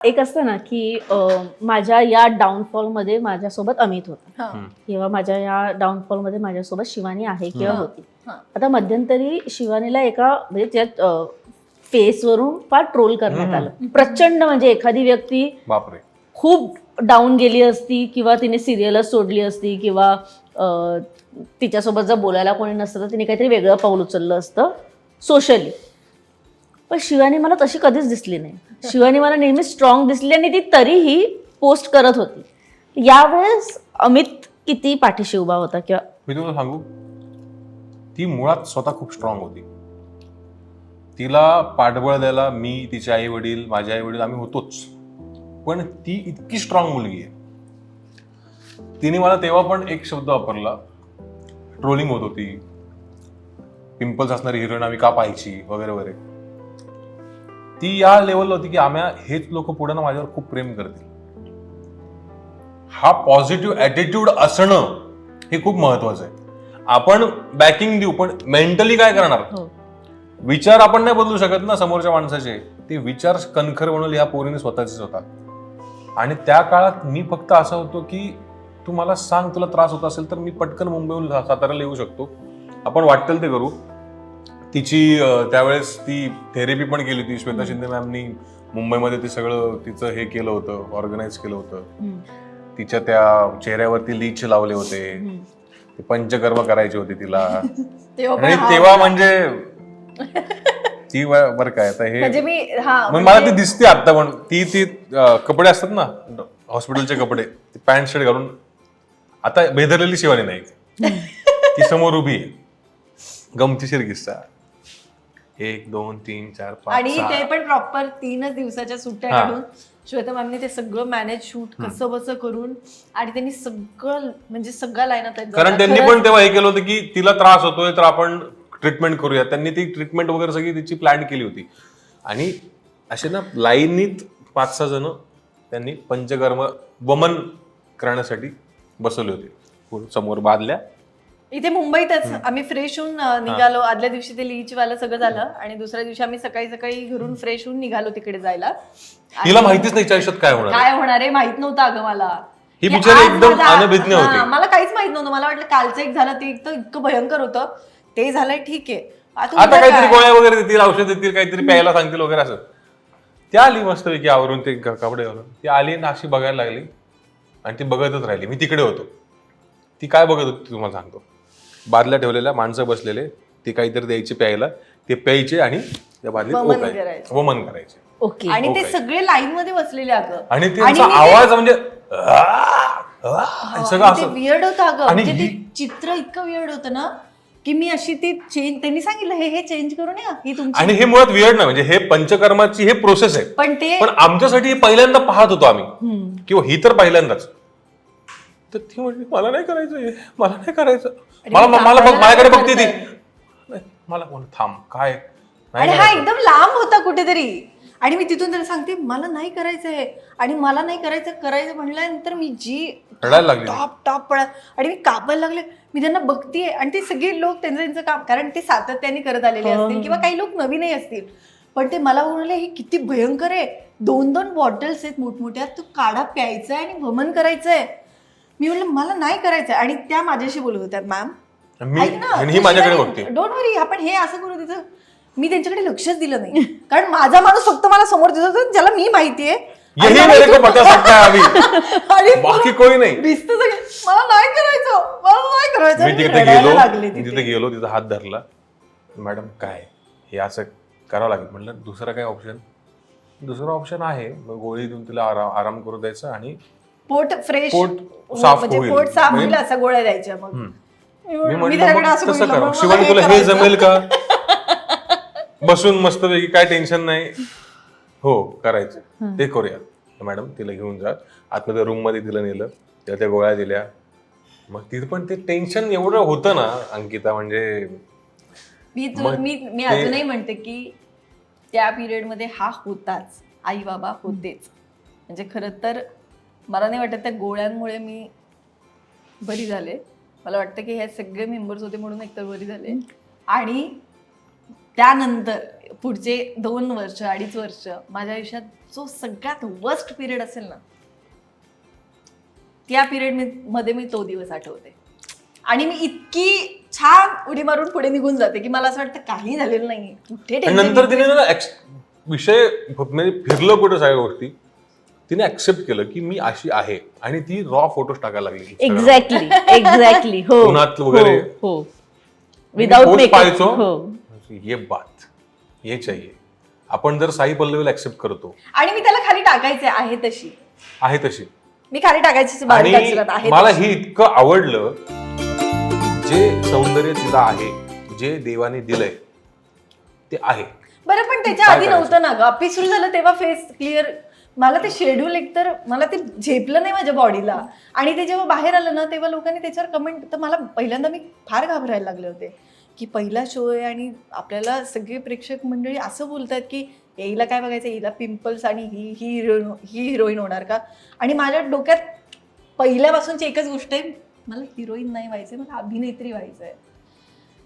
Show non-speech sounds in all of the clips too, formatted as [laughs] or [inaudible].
एक असतं ना की अं, माझ्या या डाऊनफॉलमध्ये माझ्यासोबत अमित होता हा. किंवा माझ्या या डाऊनफॉलमध्ये माझ्यासोबत शिवानी आहे किंवा. होती हा. आता मध्यंतरी शिवानीला एका म्हणजे त्यात फेसवरून फार ट्रोल करण्यात. आलं प्रचंड म्हणजे एखादी व्यक्ती बापरे खूप डाऊन गेली असती किंवा तिने सिरियलच सोडली असती किंवा अं, तिच्यासोबत जर बोलायला कोणी नसतं तर तिने काहीतरी वेगळं पाऊल उचललं असतं सोशली पण शिवानी मला तशी कधीच दिसली नाही. शिवानी मला नेहमी स्ट्रॉंग दिसली आणि ती तरीही पोस्ट करत होती. यावेळेस अमित किती पाठीशी उभा होता किंवा मी तुम्हाला सांगू? ती मुळात स्वतः खूप स्ट्रॉंग होती. तिला पाठबळ द्यायला मी तिचे आई वडील माझे आई वडील आम्ही होतोच. पण ती इतकी स्ट्रॉंग मुलगी आहे. तिने मला तेव्हा पण एक शब्द वापरला. ट्रोलिंग होत होती. पिंपल्स असणारी हिरोईन आम्ही का पाहायची? वगैरे वगैरे. ती या लेवलला होती की आम्ही हेच लोक पुढे ना माझ्यावर खूप प्रेम करतील. हा पॉझिटिव्ह ॲटिट्यूड असणं हे खूप महत्वाचं आहे. आपण बॅकिंग देऊ पण मेंटली काय करणार? हो. विचार आपण नाही बदलू शकत ना समोरच्या माणसाचे. ते विचार कणखर बनवले या पोरीने स्वतःचेच होता आणि त्या काळात मी फक्त असं होतो की तू मला सांग तुला त्रास होत असेल तर मी पटकन मुंबईहून साताऱ्याला येऊ शकतो. आपण वाटेल ते करू. तिची त्यावेळेस ती थेरपी पण केली होती. श्वेता शिंदे मॅमनी मुंबईमध्ये ते सगळं तिचं हे केलं होतं ऑर्गनाईज केलं होतं. तिच्या त्या चेहऱ्यावरती लीच लावले होते. ते पंचकर्म करायचे होते तिला. [laughs] आणि तेव्हा. म्हणजे [laughs] ती बरं काय आता हे म्हणजे मी मग मला ती म्हणजे- दिसते आता पण ती ती कपडे असतात ना हॉस्पिटलचे कपडे पॅन्ट शर्ट घालून आता बेदरलेली शिवानी नाही ती समोर उभी आहे. गमतीशीर किस्सा. एक दोन तीन चार पाच आणि. ते पण प्रॉपर तीनच दिवसाच्या सुट्ट्या हा. काढून श्वेता मॅमने ते सगळं मॅनेज शूट कसं बसं करून आणि त्यांनी सगळं म्हणजे सगळा लाईन कारण त्यांनी पण तेव्हा हे केलं होतं की तिला त्रास होतोय तर आपण ट्रीटमेंट करूया. त्यांनी ती ट्रीटमेंट वगैरे सगळी तिची प्लॅन केली होती. आणि असे ना लाईनीत पाच सहा जण त्यांनी पंचकर्म वमन करण्यासाठी बसवले होते. समोर बादल्या इथे मुंबईतच आम्ही फ्रेश होऊन निघालो. आदल्या दिवशी ते लीच वाला सगळं झालं आणि दुसऱ्या दिवशी आम्ही सकाळी सकाळी घरून फ्रेश होऊन निघालो तिकडे जायला. तिला माहितीच नाही आयुष्यात काय होणार. काय होणार आहे माहीत नव्हतं अगं मला. ही की बिचारी आज एकदम माझा- अनभिज्ञ हा, होती. मला काहीच माहीत नव्हतं. मला वाटलं कालचं एक झालं ते एक तर इतकं भयंकर होतं. ते झालंय ठीक आहे. आता आता उद्या काहीतरी काय? गोळ्या वगैरे देतील औषध देतील काहीतरी प्यायला सांगतील वगैरे असं. त्या आली मस्तपैकी आवरून ते क- कपडे घालून. ती आली आणि अशी बघायला लागली. आणि ती बघतच राहिली. मी तिकडे होतो. ती काय बघत होती तुम्हाला सांगतो. बादल्या ठेवलेल्या माणसं बसलेले ते काहीतरी द्यायचे प्यायला. ते प्यायचे आणि त्या बादलीत वमन. करायचे. वमन करायचे. ओके. आणि ते. सगळे लाईन मध्ये बसलेले अगं. आणि त्यांचा मी ते- आवाज म्हणजे सगळं आणि असं वियर्ड होतं अगं. आणि म्हणजे ते ही- चित्र इतकं वियर्ड होतं ना की मी अशी ती चेंज त्यांनी सांगितलं हे हे चेंज करून या ही तुमची आणि हे मुळात वियर्ड नाही. म्हणजे हे पंचकर्माची हे प्रोसेस आहे. पण ते पण आमच्यासाठी हे पहिल्यांदा पाहत होतो आम्ही. किंवा ही तर पहिल्यांदाच. तर ती म्हटली मला नाही करायचं हे मला नाही करायचं. मला मला बघ माझ्याकडे बघते ती? नाही, मला कोण थांब काय? नाही आणि हा करायचं. एकदम लांब होता कुठेतरी. आणि मी तिथून त्याला सांगते मला नाही करायचंय आणि मला नाही करायचं करायचं म्हणल्यानंतर मी जी रडायला लागली. ती. टॉप टॉप पळत आणि मी कापायला लागले. मी त्यांना बघतीये. आणि ते सगळे लोक त्यांचं त्यांचं काम कारण ते सातत्याने करत आलेले. असतील किंवा काही लोक नवीनही असतील. पण ते मला म्हणाले हे किती भयंकर आहे. दोन दोन बॉटल्स आहेत मोठमोठ्या तू काढा प्यायचा आहे आणि वमन करायचंय. मी म्हणलं मला नाही करायचं आणि त्या माझ्याशी बोलत होत्या मॅम मी आणि ही माझ्याकडे बघते. डोंट वरी आपण हे असं करू तिथं. मी त्यांच्याकडे लक्षच दिलं नाही. कारण माझा माणूस फक्त मला समोर दिसत होता, ज्याला मी माहितीये यही मला मेरे को इथून- पता सकता है अभी. [laughs] आणि बाकी कोई नाही. भिजतं सगळे. मला नाही करायचं. मला नाही करायचं. मी आणि तिथे रडायला गेलो लागले तिथे. तिथे. गेलो तिचा हात धरला. मॅडम काय? हे असं करावं लागेल. म्हटलं दुसरं काय ऑप्शन दुसरं ऑप्शन आहे. मग गोळी देऊन तिला आराम आराम करू द्यायचा आणि पोट फ्रेश पोट साफ म्हणजे होईल. पोट साफ म्हणजे- होईल असा गोळ्या द्यायच्या मग. हम्म. मी मी म्हण- मी त्याच्याकडे म्हटलं असं मग तसं बघितलं, करा. मग शिवानी मला तुला हे करायचं. जमेल का? बसून मस्तपैकी काय टेन्शन नाही. हो करायचं. ते करूया. तर मॅडम तिला घेऊन जा. आतमध्ये रूममध्ये तिला नेलं. तिला त्या गोळ्या दिल्या. मग तिथं पण ते टेन्शन एवढं होतं ना अंकिता म्हणजे मी तु- मग मी मी ते- अजूनही म्हणते की त्या पिरियडमध्ये हा होताच. आई बाबा होतेच. म्हणजे खरं तर मला नाही वाटत त्या गोळ्यांमुळे मी बरी झाले. मला वाटतं की हे सगळे मेंबर्स होते म्हणून एकतर बरी झाले. आणि त्यानंतर पुढचे दोन वर्ष अडीच वर्ष माझ्या आयुष्यात जो सगळ्यात वर्स्ट पिरियड असेल ना त्या पिरियडमध्ये मी तो दिवस आठवते. आणि मी इतकी छान उडी मारून पुढे निघून जाते की मला असं वाटतं काही झालेलं नाही कुठे नंतर. तिने ना विषय म्हणजे फिरलं कुठं सगळ्या गोष्टी? तिने ऍक्सेप्ट केलं की मी अशी आहे. आणि ती रॉ फोटोज टाकायला लागली एक्झॅक्टली एक्झॅक्टली हो उन्हात वगैरे. हो विदाउट post मेकअप पाहायचो. हो. ये बात ये चाहिए. आपण जर साई पल्लवीला ऍक्सेप्ट करतो. आणि मी त्याला खाली टाकायचे आहे तशी. आहे तशी. मी खाली टाकायची मला. हे इतकं आवडलं जे सौंदर्य तिला आहे जे देवाने दिलंय ते आहे. बरं पण त्याच्या आधी? नव्हतं ना ग. अपी सुरू झालं तेव्हा फेस क्लिअर मला ते शेड्यूल एकतर मला ते झेपलं नाही माझ्या बॉडीला आणि ते जेव्हा बाहेर आलं ना तेव्हा लोकांनी त्याच्यावर कमेंट तर मला पहिल्यांदा मी फार घाबरायला लागले होते. की पहिला शो आहे आणि आपल्याला सगळे प्रेक्षक मंडळी असं बोलतात की "ए, हिला काय बघायचं? हिला पिंपल्स आणि ही ही हिरोईन ही हिरोईन होणार का? आणि माझ्या डोक्यात पहिल्यापासूनची एकच गोष्ट आहे मला हिरोईन नाही व्हायचं आहे मला अभिनेत्री व्हायचं आहे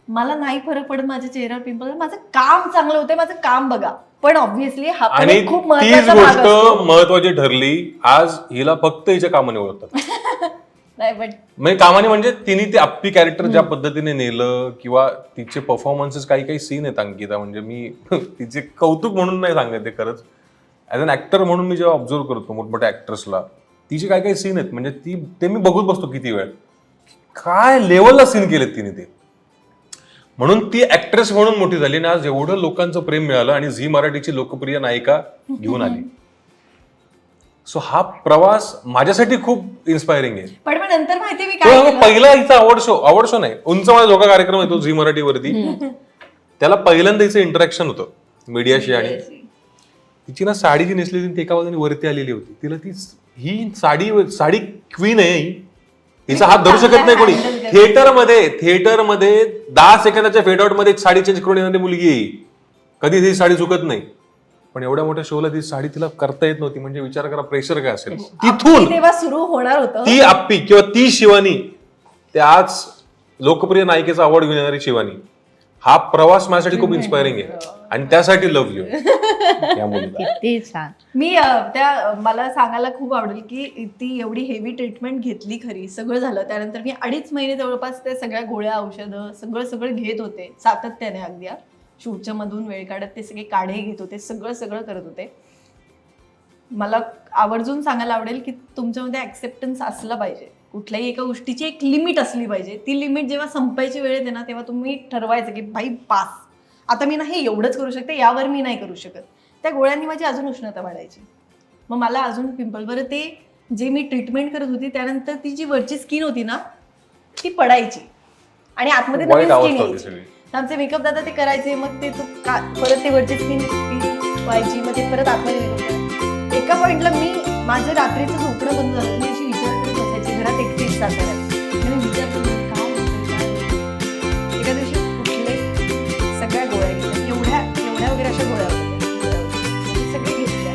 मला नाही फरक पडत माझ्या चेहऱ्यावर पिंपल माझं काम चांगलं होतंय माझं काम बघा. पण ऑब्व्हियसली हा पण आणि एक खूप तीच महत्त्वाचा भाग गोष्ट असतो. महत्वाची ठरली आज हिला फक्त हिच्या कामाने ओळखतात. [laughs] नाही म्हणजे कामाने म्हणजे तिने ते अप्पी कॅरेक्टर ज्या पद्धतीने नेलं किंवा तिचे परफॉर्मन्सेस काही काही सीन आहेत अंकिता म्हणजे मी [laughs] तिचे कौतुक म्हणून नाही सांगत ते खरंच. ऍज अन ऍक्टर म्हणून मी जेव्हा ऑब्झर्व करतो मोठमोठ्या ऍक्टर्सला तिचे काही काही सीन आहेत. म्हणजे ती ते मी बघत बसतो किती वेळ. काय लेवलला सीन केलेत तिने ते. म्हणून ती ऍक्ट्रेस म्हणून मोठी झाली आणि आज एवढं लोकांचं प्रेम मिळालं आणि झी मराठीची लोकप्रिय नायिका घेऊन आली. सो हा प्रवास माझ्यासाठी खूप इन्स्पायरिंग आहे. पण मग नंतर माहिती मी तो काय केलं? पहिला हिचा आवड शो आवड शो नाही उंच माझा जो का कार्यक्रम येतो झी मराठीवरती. त्याला पहिल्यांदा हिचं इंटरॅक्शन होतं मीडियाशी आणि तिची ना साडी जी नेसली होती ती एका बाजूने वरती आलेली होती. तिला ती ही साडी साडी क्वीन आहे ही. हिचा हात धरू शकत नाही कोणी. थिएटरमध्ये थिएटरमध्ये दहा सेकंदाच्या फेड आउटमध्ये साडी चेंज करून येणारी मुलगी ही. कधी ती साडी चुकत नाही. पण एवढ्या मोठ्या शोला ती साडी तिला करता येत नव्हती म्हणजे विचार करा प्रेशर काय असेल. तिथून तेव्हा सुरू होणार होतं. ती आप्पी किंवा ती शिवानी ते आज लोकप्रिय नायिकेचा अवॉर्ड घेऊन येणारी शिवानी. हा प्रवास माझ्यासाठी खूप [laughs] इन्स्पायरिंग आहे. आणि त्यासाठी लव्ह यू [laughs] या मुलीला. किती छान. मी अ, त्या मला सांगायला खूप आवडेल की ती एवढी हेवी ट्रीटमेंट घेतली खरी. सगळं झालं. त्यानंतर मी अडीच महिने जवळपास ते सगळ्या गोळ्या औषधं सगळं सगळं घेत होते. सातत्याने अगदी हा. शूटच्या मधून वेळ काढत ते सगळे काढे घेत होते. सगळं सगळं करत होते. मला आवर्जून सांगायला आवडेल की तुमच्यामध्ये ऍक्सेप्टन्स असलं पाहिजे. कुठल्याही एका गोष्टीची एक लिमिट असली पाहिजे. ती लिमिट जेव्हा संपायची वेळ येते ना तेव्हा तुम्ही ठरवायचं की भाई पास आता मी नाही एवढंच करू शकते यावर मी नाही करू शकत. त्या गोळ्यांनी माझी अजून उष्णता वाढायची. मग मला अजून पिंपल बरं ते जे मी ट्रीटमेंट करत होती त्यानंतर ती जी वरची स्किन होती ना ती पडायची. आणि आतमध्ये नवीन स्किन यायची. आमचे मेकअप दादा ते करायचे मग ते तो का परत ते वरची स्किन व्हायची मग ते परत आतमध्ये. एका पॉइंटला मी माझं रात्रीचं झोपणं बंद झालं. घरात एकटीच साताऱ्यात आणि विचार करत होते, एका दिवशी कुठले सगळ्या गोळ्या घेतल्या. एवढ्या एवढ्या वगैरे अशा गोळ्या होत्या. सगळे घेतल्या.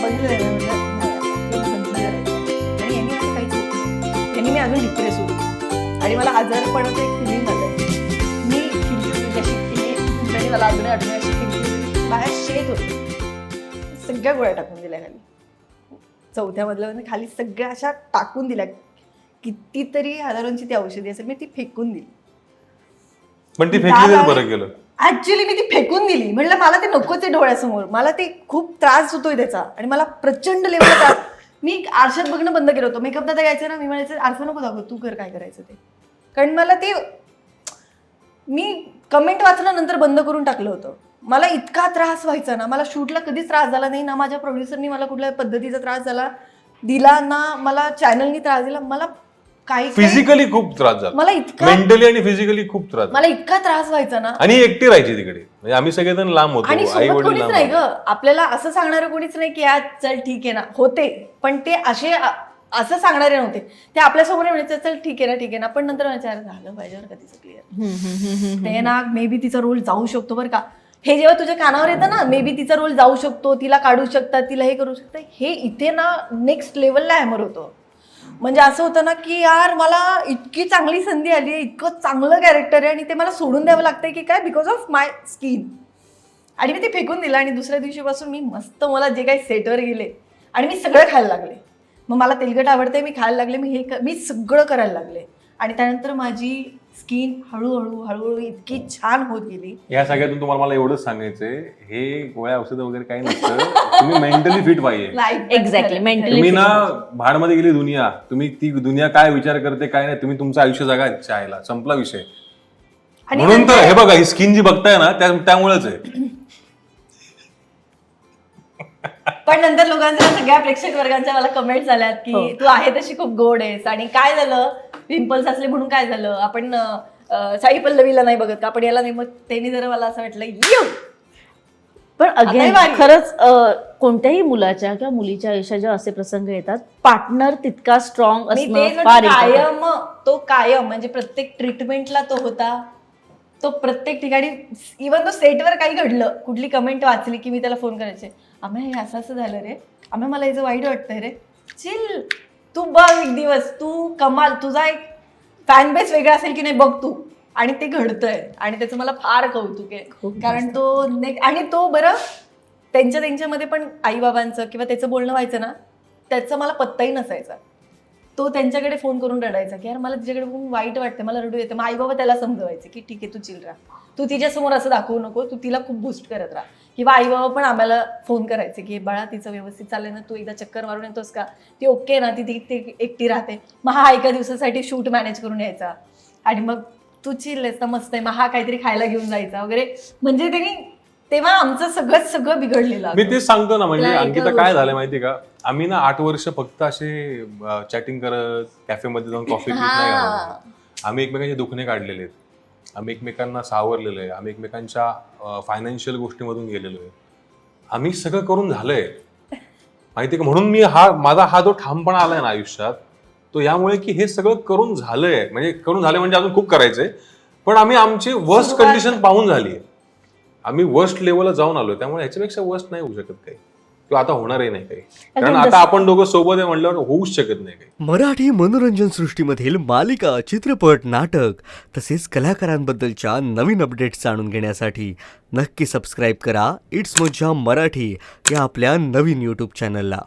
बघितलं आणि यांनी असं काहीच होत यांनी मी अजून डिप्रेस होतो. आणि मला आजारपणाचं एक फिलिंग आलं मी खिडकी अशी केली मला अजून आठवण अशी खिडकी बाहेर शेत होती. सगळ्या गोळ्या टाकून दिल्या खाली चौथ्या मधल्या खाली सगळ्या अशा टाकून दिल्या. कितीतरी हजारांची ती औषधी असेल मी ती फेकून दिली. पण ती फेकली तरी बरं केलं ऍक्च्युली मी ती फेकून दिली. म्हटलं मला ते नकोच आहे डोळ्यासमोर. मला ते खूप त्रास होतोय त्याचा. आणि मला प्रचंड लेवल त्रास. मी आरशात बघणं बंद केलं होतं. मेकअप दादा घ्यायचं ना मी म्हणायचं आरसा नको दाखव तू कर काय करायचं ते. कारण मला ते मी कमेंट वाचल्यानंतर बंद करून टाकलं होतं. मला इतका त्रास व्हायचा ना मला शूटला कधीच त्रास झाला नाही ना माझ्या प्रोड्युसरनी मला कुठल्या पद्धतीचा त्रास झाला दिला ना मला चॅनलनी त्रास दिला मला काही फिजिकली खूप त्रास झाला. मला इतका मेंटली आणि फिजिकली खूप त्रास झाला. मला इतका त्रास व्हायचा ना. आणि एकटी राहायची तिकडे. म्हणजे आम्ही सगळेजण लांब आणि होतो आई सोबत वडील कोणीच नाही ग. आपल्याला असं सांगणारं कोणीच नाही की आज चल ठीक आहे ना. होते. पण ते असे असं सांगणारे नव्हते. ते आपल्यासमोर म्हणायचं चल ठीक आहे ना ठीक आहे ना. पण नंतर म्हणायचं "अरे, झालं पाहिजे बरं का तिचं क्लिअर ते ना मे बी तिचा रोल जाऊ शकतो बरं का. हे जेव्हा तुझ्या कानावर येतं ना मे बी तिचा रोल जाऊ शकतो तिला काढू शकतात तिला हे करू शकतात. हे इथे ना नेक्स्ट लेवलला हॅमर होतं. म्हणजे असं होतं ना की यार मला इतकी चांगली संधी आली आहे इतकं चांगलं कॅरेक्टर आहे आणि ते मला सोडून द्यावं लागतंय की काय? बिकॉज ऑफ माय स्किन आणि मी ते फेकून दिलं आणि दुसऱ्या दिवशीपासून मी मस्त मला जे काही सेटवर गेले आणि मी सगळं खायला लागले. मग मला तेलकट आवडते मी खायला लागले मी हे क- मी सगळं करायला लागले. आणि त्यानंतर माझी स्किन हळूहळू हळूहळू इतकी छान होत गेली. या सगळ्यातून तुम्हाला मला एवढंच सांगायचंय हे गोळ्या औषधं वगैरे काही नसतं. तुम्ही मेंटली फिट पाहिजे. [laughs] एक्झॅक्टली मेंटली तुम्ही ना भाडमध्ये गेली दुनिया तुम्ही ती दुनिया काय विचार करते काय नाही तुम्ही तुमचं आयुष्य जगा चायला. संपला विषय. आणि म्हणून तर हे बघा ही स्किन जी बघताय ना त्या त्यामुळेच आहे. [laughs] पण नंतर लोकांच्या सगळ्या प्रेक्षक वर्गांच्या मला कमेंट झाल्यात की हो. तू आहे तशी खूप गोड आहेस. आणि काय झालं? पिंपल्स असले म्हणून काय झालं? आपण साई पल्लवीला नाही बघत का? आपण याला नाही मग त्यांनी जरा मला असं वाटलं येऊ पण अगेन. खरंच कोणत्याही मुलाच्या किंवा मुलीच्या आयुष्यात जेव्हा असे प्रसंग येतात. पार्टनर तितका स्ट्रॉंग असणं. कायम तो कायम म्हणजे प्रत्येक ट्रीटमेंटला तो होता. तो प्रत्येक ठिकाणी इवन तो सेटवर काही घडलं कुठली कमेंट वाचली की मी त्याला फोन करायचे आम्ही हे असं असं झालं रे. आम्ही मला याचं वाईट वाटतंय रे. चिल तू बघ एक दिवस तू कमाल तुझा एक फॅन बेस वेगळा असेल की नाही बघ तू. आणि ते घडतंय. आणि त्याचं मला फार कौतुक आहे. खूप कारण तो ने आणि तो बरं त्यांच्या त्यांच्यामध्ये पण आईबाबांचं किंवा त्याचं बोलणं व्हायचं ना त्याचा मला पत्ताही नसायचा. तो त्यांच्याकडे फोन करून रडायचा की यार मला तिच्याकडे बघून वाईट वाटतं मला रडू येतं. मग आई बाबा त्याला समजवायचे की ठीक आहे तू चिल राहा. तू तिच्यासमोर असं दाखवू नको तू तिला खूप बूस्ट करत राहा. किंवा आई बाबा पण आम्हाला फोन करायचे की बाळा तिचं व्यवस्थित चाललंय ना तू एकदा चक्कर मारून येतोस का? ती ओके ना ती ती एकटी राहते. मग हा एका दिवसासाठी शूट मॅनेज करून यायचा. आणि मग तू चिल आहेस ना मस्त आहे मग हा काहीतरी खायला घेऊन जायचा वगैरे. म्हणजे त्यांनी तेव्हा आमचं सगळं सगळं बिघडलेलं मी तेच सांगतो ना म्हणजे अंकिता काय झालं माहिती का? आम्ही ना आठ वर्ष फक्त असे चॅटिंग करत कॅफेमध्ये जाऊन कॉफी. आम्ही एकमेकांचे दुखणे काढलेले आहेत. आम्ही एकमेकांना सावरलेलो आहे. आम्ही एकमेकांच्या फायनान्शियल गोष्टीमधून गेलेलो आहे. आम्ही सगळं करून झालंय. माहिती का? म्हणून मी हा माझा हा जो ठामपणा आलाय ना आयुष्यात तो यामुळे की हे सगळं करून झालंय. म्हणजे करून झालंय म्हणजे अजून खूप करायचंय. पण आम्ही आमची वर्स्ट कंडिशन पाहून झाली आम्ही वर्स्ट लेवलला जाऊन आलोय. त्यामुळे ह्याच्यापेक्षा वर्स्ट नाही होऊ शकत काही. किंवा आता होणारही नाही काही. कारण आता आपण दोघं सोबत आहे म्हटल्यावर होऊच शकत नाही काही. मराठी मनोरंजन सृष्टीमधील मालिका चित्रपट नाटक तसेच कलाकारांबद्दलच्या नवीन अपडेट्स जाणून घेण्यासाठी नक्की सबस्क्राईब करा. इट्स मज्जा मराठी या आपल्या नवीन यूट्यूब चॅनलला